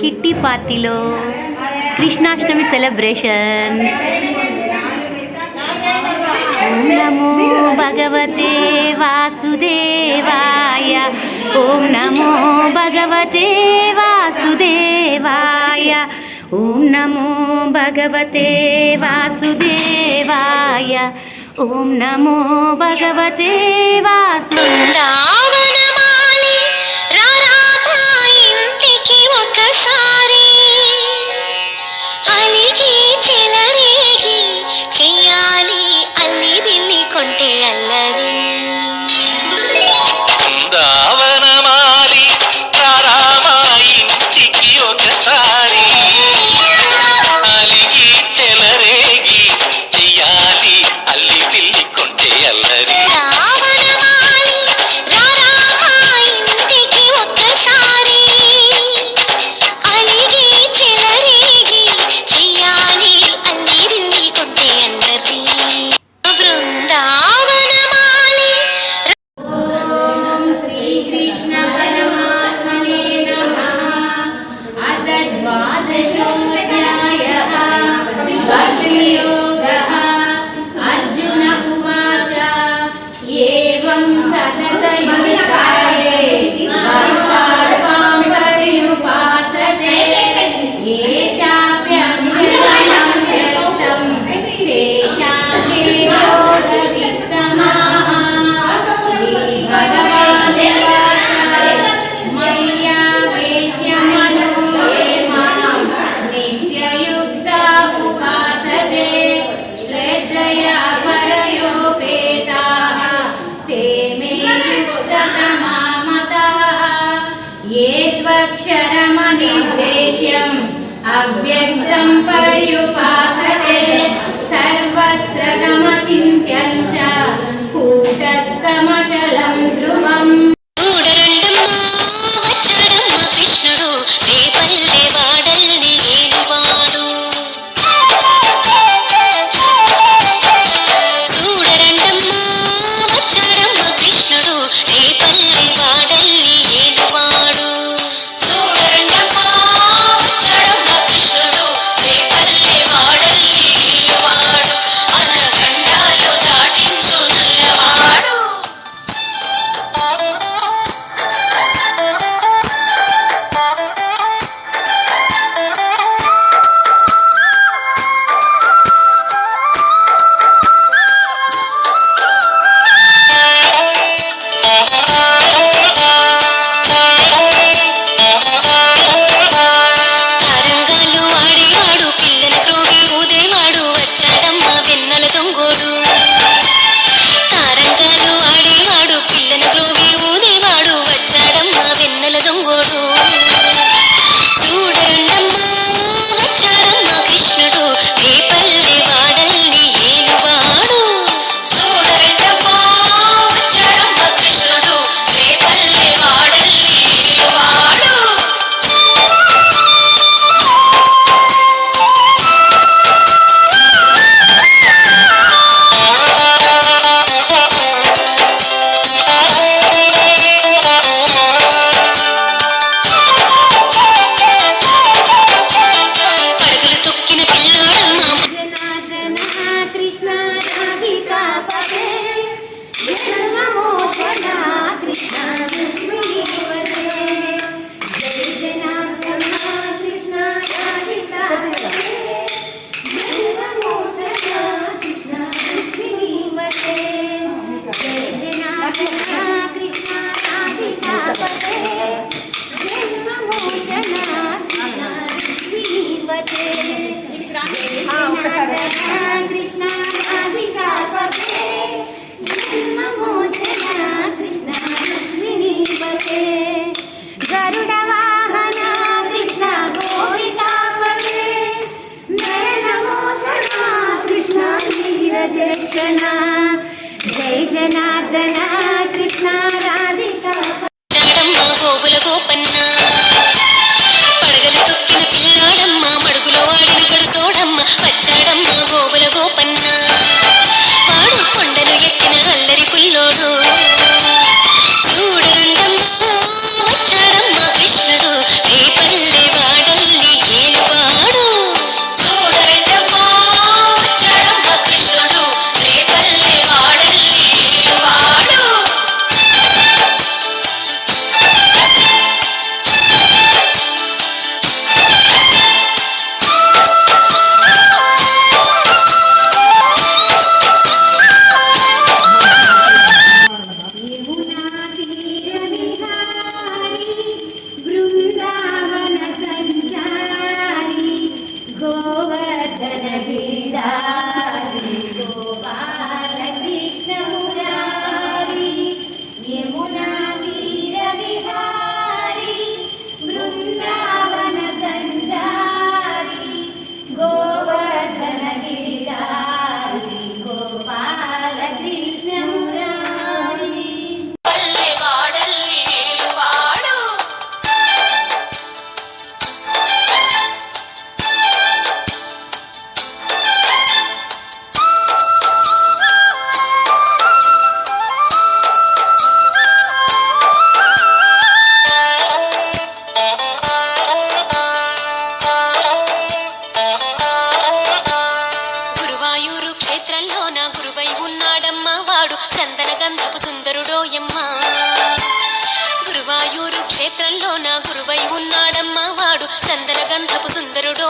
Kitty పార్టీలో Krishnashtami celebration ఓం నమో భగవతే వాసుదేవాయ. ఓం నమో భగవతే వాసుదేవాయ. ఓం నమో భగవతే వాసుదేవాయ. ఓం నమో భగవతే వాసు sana. God you. येद्वक्षरमनिर्देश्यम् अव्यक्तं पर्युपासते सर्वत्र జగదమ్మ గోవుల గోపన్నా పోయమ్మా గురువాయూరు క్షేత్రంలో నా గురువై ఉన్నాడమ్మా వాడు. చందన గంధపు సుందరుడు